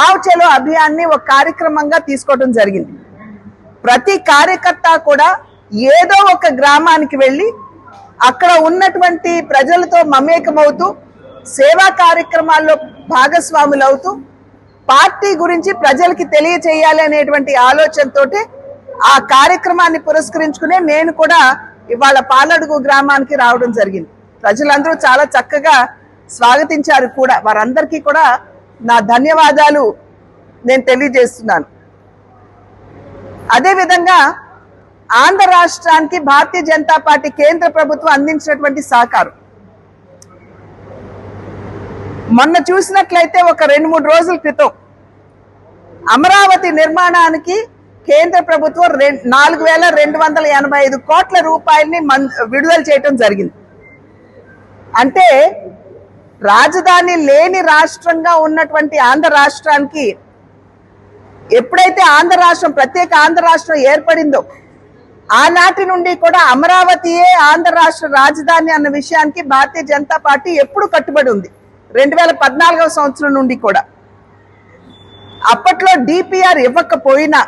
గావ్ చలో అభియాన్ని ఒక కార్యక్రమంగా తీసుకోవడం జరిగింది. ప్రతి కార్యకర్త కూడా ఏదో ఒక గ్రామానికి వెళ్ళి అక్కడ ఉన్నటువంటి ప్రజలతో మమేకమవుతూ సేవా కార్యక్రమాల్లో భాగస్వాములు అవుతూ పార్టీ గురించి ప్రజలకి తెలియచేయాలి అనేటువంటి ఆలోచనతో ఆ కార్యక్రమాన్ని పురస్కరించుకునే నేను కూడా ఇవాళ పాలడుగు గ్రామానికి రావడం జరిగింది. ప్రజలందరూ చాలా చక్కగా స్వాగతించారు కూడా. వారందరికీ కూడా నా ధన్యవాదాలు నేను తెలియజేస్తున్నాను. అదేవిధంగా ఆంధ్ర రాష్ట్రానికి భారతీయ జనతా పార్టీ కేంద్ర ప్రభుత్వం అందించినటువంటి సహకారం. మొన్న చూసినట్లయితే ఒక రెండు మూడు రోజుల క్రితం అమరావతి నిర్మాణానికి కేంద్ర ప్రభుత్వం రెండు నాలుగు వేల రెండు వందల ఎనభై ఐదు కోట్ల రూపాయల్ని మన్- విడుదల చేయటం జరిగింది. అంటే రాజధాని లేని రాష్ట్రంగా ఉన్నటువంటి ఆంధ్ర రాష్ట్రానికి ఎప్పుడైతే ఆంధ్ర రాష్ట్రం ప్రత్యేక ఆంధ్ర రాష్ట్రం ఏర్పడిందో ఆనాటి నుండి కూడా అమరావతియే ఆంధ్ర రాష్ట్ర రాజధాని అన్న విషయానికి భారతీయ జనతా పార్టీ ఎప్పుడు కట్టుబడి ఉంది. రెండు వేల పద్నాలుగవ సంవత్సరం నుండి కూడా. అప్పట్లో డిపిఆర్ ఇవ్వకపోయినా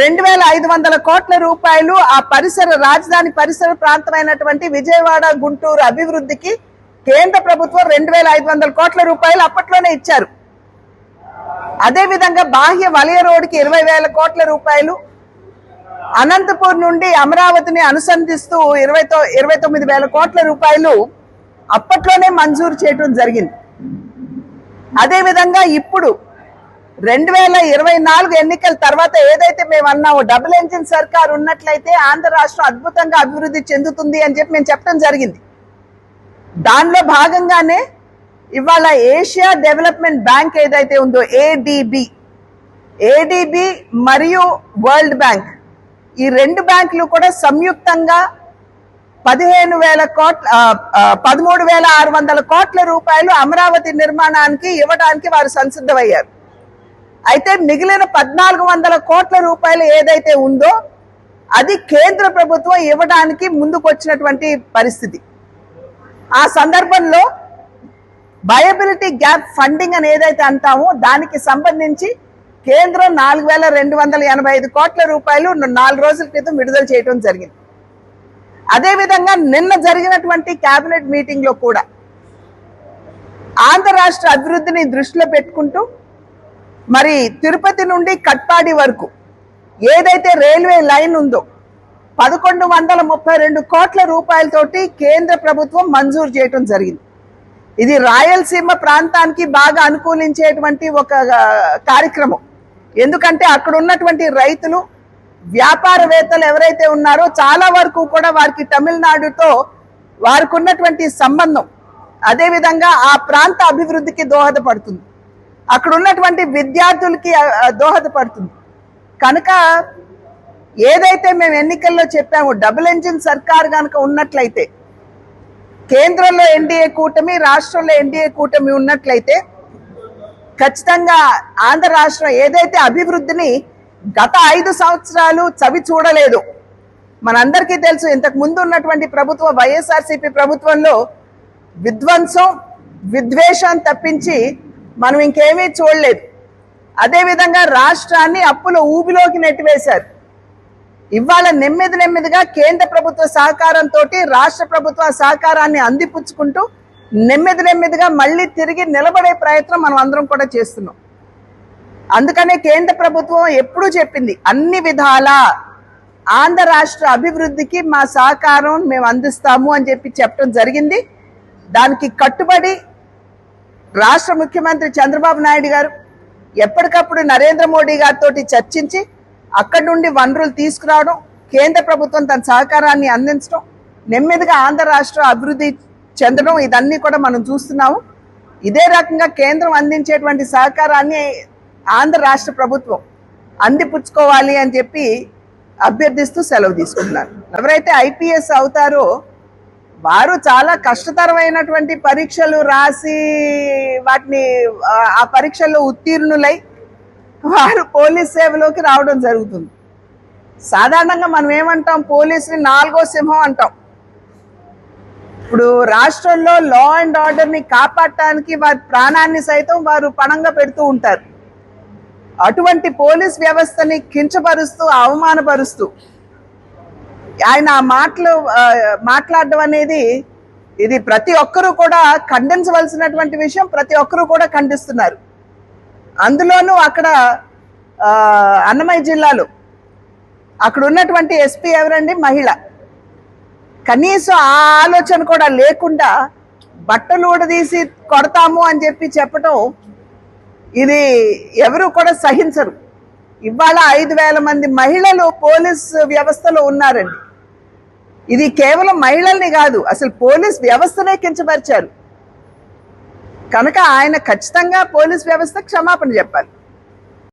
రెండు వేల ఐదు వందల కోట్ల రూపాయలు ఆ పరిసర రాజధాని పరిసర ప్రాంతమైనటువంటి విజయవాడ గుంటూరు అభివృద్ధికి కేంద్ర ప్రభుత్వం రెండు వేల ఐదు వందల కోట్ల రూపాయలు అప్పట్లోనే ఇచ్చారు. అదేవిధంగా బాహ్య వలయ రోడ్డుకి ఇరవై వేల కోట్ల రూపాయలు అనంతపూర్ నుండి అమరావతిని అనుసంధిస్తూ ఇరవై ఇరవై తొమ్మిది వేల కోట్ల రూపాయలు అప్పట్లోనే మంజూరు చేయడం జరిగింది. అదేవిధంగా ఇప్పుడు రెండు వేల ఇరవై నాలుగు ఎన్నికల తర్వాత ఏదైతే మేము అన్నామో డబుల్ ఇంజిన్ సర్కార్ ఉన్నట్లయితే ఆంధ్ర రాష్ట్రం అద్భుతంగా అభివృద్ధి చెందుతుంది అని చెప్పి మేము చెప్పడం జరిగింది. దానిలో భాగంగానే ఇవాళ ఏషియా డెవలప్మెంట్ బ్యాంక్ ఏదైతే ఉందో ఏడిబి ఏడిబి మరియు వరల్డ్ బ్యాంక్. ఈ రెండు బ్యాంకులు కూడా సంయుక్తంగా పదిహేను వేల కోట్ల పదమూడు వేల ఆరు వందల కోట్ల రూపాయలు అమరావతి నిర్మాణానికి ఇవ్వడానికి వారు సంసిద్ధమయ్యారు. అయితే మిగిలిన పద్నాలుగు వందల కోట్ల రూపాయలు ఏదైతే ఉందో అది కేంద్ర ప్రభుత్వం ఇవ్వడానికి ముందుకు వచ్చినటువంటి పరిస్థితి. ఆ సందర్భంలో బయబిలిటీ గ్యాప్ ఫండింగ్ అని ఏదైతే అంటామో దానికి సంబంధించి కేంద్రం నాలుగు వేల రెండు వందల ఎనభై ఐదు కోట్ల రూపాయలు నాలుగు రోజుల క్రితం విడుదల చేయడం జరిగింది. అదేవిధంగా నిన్న జరిగినటువంటి కేబినెట్ మీటింగ్లో కూడా ఆంధ్ర రాష్ట్ర అభివృద్ధిని దృష్టిలో పెట్టుకుంటూ మరి తిరుపతి నుండి కట్పాడి వరకు ఏదైతే రైల్వే లైన్ ఉందో పదకొండు వందల ముప్పై రెండు కోట్ల రూపాయలతోటి కేంద్ర ప్రభుత్వం మంజూరు చేయటం జరిగింది. ఇది రాయలసీమ ప్రాంతానికి బాగా అనుకూలించేటువంటి ఒక కార్యక్రమం. ఎందుకంటే అక్కడ ఉన్నటువంటి రైతులు వ్యాపారవేత్తలు ఎవరైతే ఉన్నారో చాలా వరకు కూడా వారికి తమిళనాడుతో వారికి ఉన్నటువంటి సంబంధం అదేవిధంగా ఆ ప్రాంత అభివృద్ధికి దోహదపడుతుంది. అక్కడ ఉన్నటువంటి విద్యార్థులకి దోహదపడుతుంది. కనుక ఏదైతే మేము ఎన్నికల్లో చెప్పామో డబుల్ ఇంజిన్ సర్కార్ కనుక ఉన్నట్లయితే కేంద్రంలో ఎన్డీఏ కూటమి రాష్ట్రంలో ఎన్డీఏ కూటమి ఉన్నట్లయితే ఖచ్చితంగా ఆంధ్ర రాష్ట్రం ఏదైతే అభివృద్ధిని గత ఐదు సంవత్సరాలు చవి చూడలేదు. మనందరికీ తెలుసు ఇంతకు ముందు ఉన్నటువంటి ప్రభుత్వం వైఎస్ఆర్సీపీ ప్రభుత్వంలో విధ్వంసం విద్వేషం తప్పించి మనం ఇంకేమీ చూడలేదు. అదేవిధంగా రాష్ట్రాన్ని అప్పుల ఊబిలోకి నెట్టివేశారు. ఇవాళ నెమ్మది నెమ్మదిగా కేంద్ర ప్రభుత్వ సహకారంతో రాష్ట్ర ప్రభుత్వ సహకారాన్ని అందిపుచ్చుకుంటూ నెమ్మది నెమ్మదిగా మళ్ళీ తిరిగి నిలబడే ప్రయత్నం మనం అందరం కూడా చేస్తున్నాం. అందుకనే కేంద్ర ప్రభుత్వం ఎప్పుడూ చెప్పింది అన్ని విధాల ఆంధ్ర రాష్ట్ర అభివృద్ధికి మా సహకారం మేము అందిస్తాము అని చెప్పి చెప్పడం జరిగింది. దానికి కట్టుబడి రాష్ట్ర ముఖ్యమంత్రి చంద్రబాబు నాయుడు గారు ఎప్పటికప్పుడు నరేంద్ర మోడీ గారితో చర్చించి అక్కడి నుండి వనరులు తీసుకురావడం కేంద్ర ప్రభుత్వం తన సహకారాన్ని అందించడం నెమ్మదిగా ఆంధ్ర రాష్ట్ర అభివృద్ధి చెందడం ఇదన్నీ కూడా మనం చూస్తున్నాము. ఇదే రకంగా కేంద్రం అందించేటువంటి సహకారాన్ని ఆంధ్ర రాష్ట్ర ప్రభుత్వం అందిపుచ్చుకోవాలి అని చెప్పి అభ్యర్థిస్తూ సెలవు తీసుకుంటున్నారు. ఎవరైతే ఐపీఎస్ అవుతారో వారు చాలా కష్టతరమైనటువంటి పరీక్షలు రాసి వాటిని ఆ, పరీక్షల్లో ఉత్తీర్ణులై వారు పోలీస్ సేవలోకి రావడం జరుగుతుంది. సాధారణంగా మనం ఏమంటాం? పోలీసుని నాలుగో సింహం అంటాం. ఇప్పుడు రాష్ట్రంలో లా అండ్ ఆర్డర్ని కాపాడటానికి వారి ప్రాణాన్ని సైతం వారు పణంగా పెడుతూ ఉంటారు. అటువంటి పోలీస్ వ్యవస్థని కించపరుస్తూ అవమానపరుస్తూ ఆయన ఆ మాటలు మాట్లాడడం అనేది ఇది ప్రతి ఒక్కరూ కూడా ఖండించవలసినటువంటి విషయం. ప్రతి ఒక్కరూ కూడా ఖండిస్తున్నారు. అందులోనూ అక్కడ అన్నమయ్య జిల్లాలో అక్కడ ఉన్నటువంటి ఎస్పీ ఎవరండి? మహిళ. కనీసం ఆ ఆలోచన కూడా లేకుండా బట్టలు ఊడదీసి కొడతాము అని చెప్పి చెప్పటం ఇది ఎవరు కూడా సహించరు. ఇవాళ ఐదు వేల మంది మహిళలు పోలీస్ వ్యవస్థలో ఉన్నారండి. ఇది కేవలం మహిళల్ని కాదు అసలు పోలీస్ వ్యవస్థనే కించపరిచారు. కనుక ఆయన ఖచ్చితంగా పోలీస్ వ్యవస్థ క్షమాపణ చెప్పాలి.